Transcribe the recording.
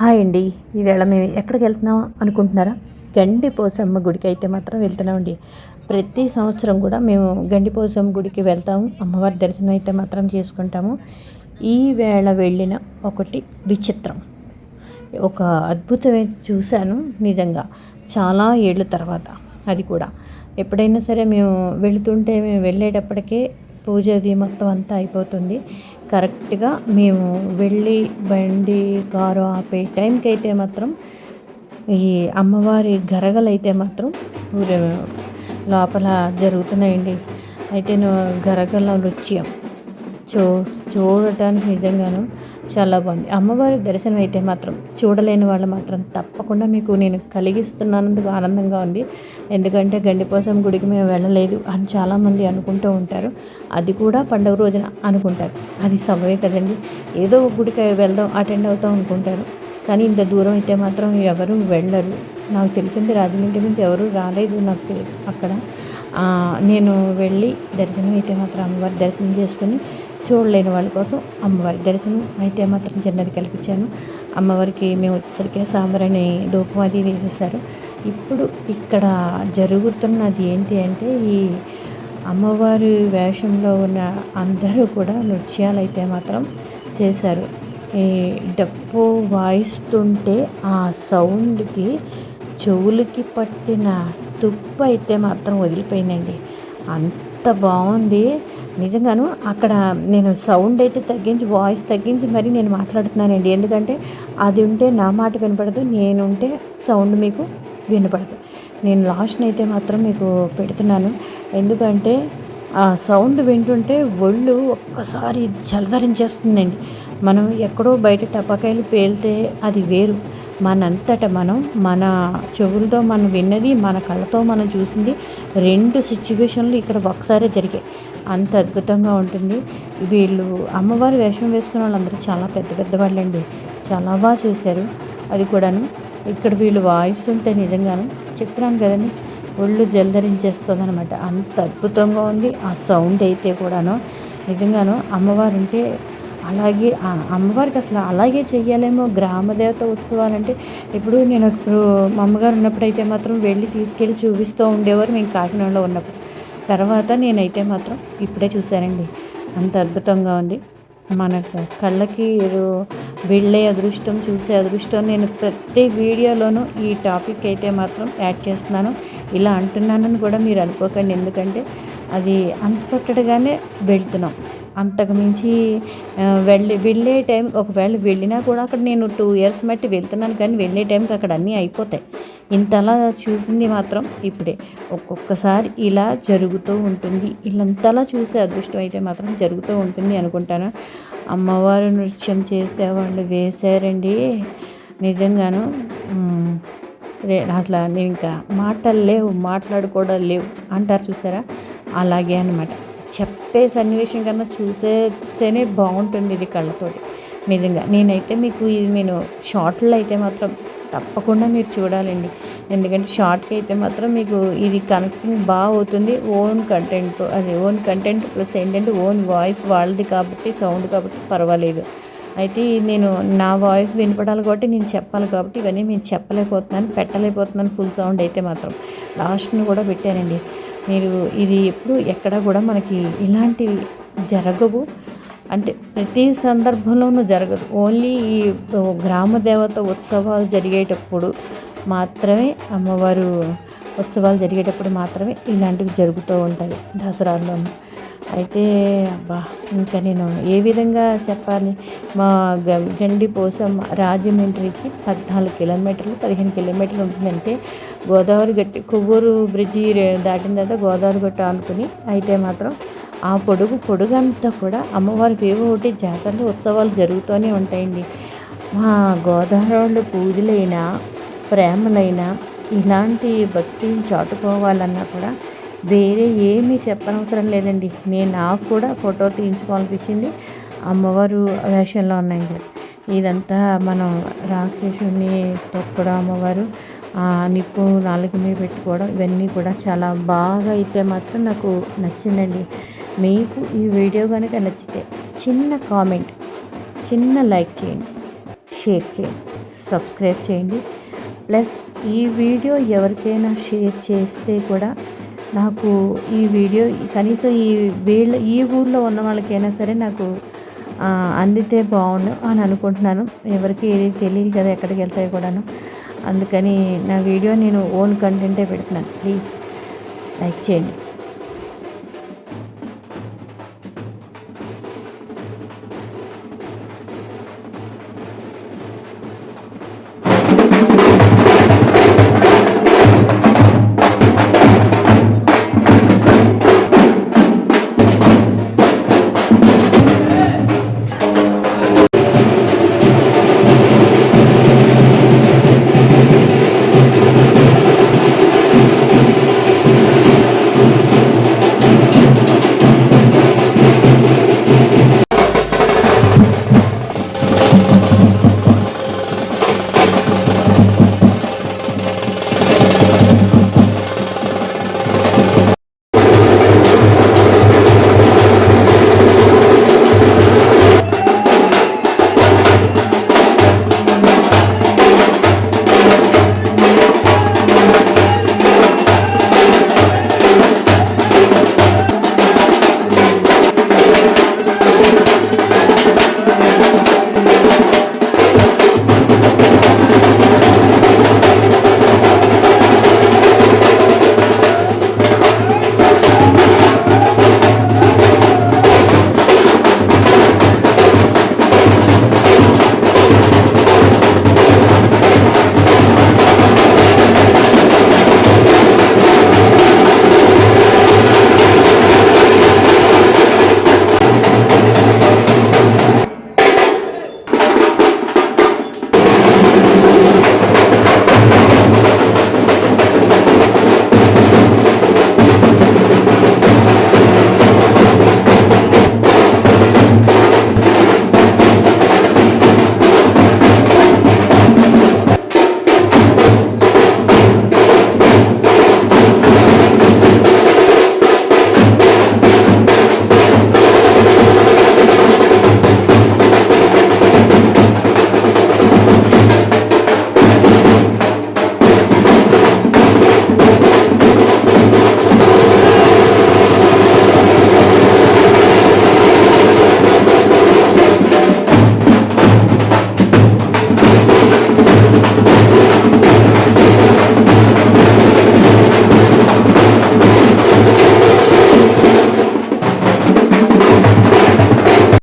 Hi అండి. ఈవేళ మేము ఎక్కడికి వెళ్తున్నాం అనుకుంటున్నారా? గండిపోసమ్మ గుడికి అయితే మాత్రం వెళ్తున్నామండి. ప్రతి సంవత్సరం కూడా మేము గండిపోసమ్మ గుడికి వెళ్తాము. అమ్మవారి దర్శనం అయితే మాత్రం చేసుకుంటాము. ఈ వేళ వెళ్ళిన ఒకటి విచిత్రం. ఒక అద్భుతమైన చూశాను నిజంగా. చాలా ఏళ్ళ తర్వాత అది కూడా. ఎప్పుడైనా సరే మేము వెళుతుంటే మేము వెళ్ళేటప్పటికే పూజ అది మొత్తం అంతా అయిపోతుంది. కరెక్ట్గా మేము వెళ్ళి బండి కారు ఆపే టైంకి అయితే మాత్రం ఈ అమ్మవారి గరగలు అయితే మాత్రం లోపల జరుగుతున్నాయండి. అయితే గరగల నృత్యం చూ చూడటానికి నిజంగాను చాలా బాగుంది. అమ్మవారి దర్శనం అయితే మాత్రం చూడలేని వాళ్ళు మాత్రం తప్పకుండా మీకు నేను కలిగిస్తున్నందుకు ఆనందంగా ఉంది. ఎందుకంటే గండిపోసం గుడికి మేము వెళ్ళలేదు అని చాలామంది అనుకుంటూ ఉంటారు. అది కూడా పండుగ రోజున అనుకుంటారు. అది సవ్వే కదండి. ఏదో ఒక గుడికి వెళ్దాం అటెండ్ అవుతాం అనుకుంటారు. కానీ ఇంత దూరం అయితే మాత్రం ఎవరు వెళ్ళరు. నాకు తెలిసింది రాజమండ్రి నుంచి ఎవరు రాలేదు నాకు తెలియదు అక్కడ. నేను వెళ్ళి దర్శనం అయితే మాత్రం అమ్మవారి దర్శనం చేసుకుని చూడలేని వాళ్ళ కోసం అమ్మవారి దర్శనం అయితే మాత్రం చిన్నది కల్పించాను. అమ్మవారికి మేము వచ్చేసరికి సాంబరాని ధూపం అది వేసేసారు ఇప్పుడు ఇక్కడ జరుగుతున్నది ఏంటి అంటే ఈ అమ్మవారి వేషంలో ఉన్న అందరూ కూడా నృత్యాలు అయితే మాత్రం చేశారు. ఈ డప్పు వాయిస్తుంటే ఆ సౌండ్కి చెవులకి పట్టిన తుప్పు అయితే మాత్రం వదిలిపోయిందండి. అంత బాగుంది. నిజంగాను అక్కడ నేను సౌండ్ అయితే తగ్గించి వాయిస్ తగ్గించి మరి నేను మాట్లాడుతున్నానండి. ఎందుకంటే అది ఉంటే నా మాట వినపడదు నేను ఉంటే సౌండ్ మీకు వినపడదు. నేను లాస్ట్ అయితే మాత్రం మీకు పెడుతున్నాను. ఎందుకంటే ఆ సౌండ్ వింటుంటే ఒళ్ళు ఒక్కసారి జలధరించేస్తుందండి మనం ఎక్కడో బయట టపాకాయలు పేలితే అది వేరు. మనంతట మనం మన చెవులతో మనం విన్నది మన కళ్ళతో మనం చూసింది రెండు సిచ్యువేషన్లు ఇక్కడ ఒకసారి జరిగాయి. అంత అద్భుతంగా ఉంటుంది. వీళ్ళు అమ్మవారి వేషం వేసుకున్న వాళ్ళందరూ చాలా పెద్ద పెద్ద వాళ్ళండి. చాలా బాగా చేశారు. అది కూడాను ఇక్కడ వీళ్ళు వాయిస్తుంటే నిజంగాను చెప్పినాను కదండి ఒళ్ళు జలధరించేస్తుంది అనమాట అంత అద్భుతంగా ఉంది. ఆ సౌండ్ అయితే కూడాను నిజంగాను అమ్మవారు అంటే అలాగే అమ్మవారికి అసలు అలాగే చెయ్యాలేమో గ్రామదేవత ఉత్సవాలంటే. ఇప్పుడు నేను ఇప్పుడు మా అమ్మగారు ఉన్నప్పుడు అయితే మాత్రం వెళ్ళి తీసుకెళ్ళి చూపిస్తూ ఉండేవారు. మేము కాకినాడలో ఉన్నప్పుడు తర్వాత నేనైతే మాత్రం ఇప్పుడే చూశానండి. అంత అద్భుతంగా ఉంది. మన కళ్ళకి ఏదో వెళ్ళే అదృష్టం చూసే అదృష్టం. నేను ప్రతి వీడియోలోనూ ఈ టాపిక్ అయితే మాత్రం యాడ్ చేస్తున్నాను. ఇలా అంటున్నానని కూడా మీరు అనుకోకండి. ఎందుకంటే అది అన్స్పెక్టెడ్గానే వెళ్తున్నాం. అంతకుమించి వెళ్ళి వెళ్ళే టైం ఒకవేళ వెళ్ళినా కూడా అక్కడ నేను టూ ఇయర్స్ బట్టి వెళ్తున్నాను కానీ వెళ్ళే టైంకి అక్కడ అన్నీ అయిపోతాయి. ఇంతలా చూసింది మాత్రం ఇప్పుడే. ఒక్కొక్కసారి ఇలా జరుగుతూ ఉంటుంది. ఇలాంతలా చూసే అదృష్టం అయితే మాత్రం జరుగుతూ ఉంటుంది అనుకుంటాను. అమ్మవారు నృత్యం చేసే వాళ్ళు వేశారండి. నిజంగాను అసలు నేను ఇంకా మాటలు లేవు మాట్లాడుకోవడం లేవు అంటారు చూసారా? అలాగే అనమాట చెప్పే సన్నివేశం కన్నా చూసేస్తేనే బాగుంటుంది ఇది కళ్ళతోటి. నిజంగా నేనైతే మీకు ఇది నేను షార్ట్లో అయితే మాత్రం తప్పకుండా మీరు చూడాలండి. ఎందుకంటే షార్ట్కి అయితే మాత్రం మీకు ఇది కనెక్టింగ్ బాగా అవుతుంది. ఓన్ కంటెంట్ అది ఓన్ కంటెంట్ ప్లస్ ఏంటంటే ఓన్ వాయిస్ వాళ్ళది కాబట్టి సౌండ్ కాబట్టి పర్వాలేదు. అయితే నేను నా వాయిస్ వినపడాలి కాబట్టి నేను చెప్పాలి కాబట్టి ఇవన్నీ నేను చెప్పలేకపోతున్నాను పెట్టలేకపోతున్నాను ఫుల్ సౌండ్ అయితే మాత్రం. లాస్ట్ని కూడా పెట్టానండి. మీరు ఇది ఎప్పుడు ఎక్కడ కూడా మనకి ఇలాంటివి జరగవు. అంటే ప్రతి సందర్భంలోనూ జరగదు. ఓన్లీ ఈ గ్రామ దేవత ఉత్సవాలు జరిగేటప్పుడు మాత్రమే అమ్మవారు ఉత్సవాలు జరిగేటప్పుడు మాత్రమే ఇలాంటివి జరుగుతూ ఉంటాయి. దసరాల్లోనూ అయితే అబ్బా ఇంకా నేను ఏ విధంగా చెప్పాలి? మా గండి కోసం రాజమండ్రికి పద్నాలుగు కిలోమీటర్లు పదిహేను కిలోమీటర్లు ఉంటుందంటే గోదావరి గట్టి కొవ్వూరు బ్రిడ్జి దాటిన తర్వాత గోదావరి గట్ట అనుకుని అయితే మాత్రం ఆ పొడుగు పొడుగంతా కూడా అమ్మవారి ఏవో ఒకటి జాతరలు ఉత్సవాలు జరుగుతూనే ఉంటాయండి. మా గోదావరి పూజలైనా ప్రేమలైనా ఇలాంటి భక్తిని చాటుకోవాలన్నా కూడా వేరే ఏమీ చెప్పనవసరం లేదండి. నేను నాకు కూడా ఫోటో తీయించుకోవాలనిపించింది. అమ్మవారు వేషంలో ఉన్నాయి ఇదంతా మనం రాక్షసుని తొక్కడం అమ్మవారు. నిప్పు నాలుగు మీద పెట్టుకోవడం ఇవన్నీ కూడా చాలా బాగా అయితే మాత్రం నాకు నచ్చిందండి. మీకు ఈ వీడియో కనుక నచ్చితే చిన్న కామెంట్ చిన్న లైక్ చేయండి షేర్ చేయండి సబ్స్క్రైబ్ చేయండి. ప్లస్ ఈ వీడియో ఎవరికైనా షేర్ చేస్తే కూడా నాకు ఈ వీడియో కనీసం ఈ వీళ్ళ ఈ ఊళ్ళో ఉన్న వాళ్ళకైనా సరే నాకు అందితే బాగుండు అని అనుకుంటున్నాను. ఎవరికి తెలియదు కదా ఎక్కడికి వెళ్తాయో కూడాను. అందుకని నా వీడియో నేను ఓన్ కంటెంటే పెడుతున్నాను. ప్లీజ్ లైక్ చేయండి.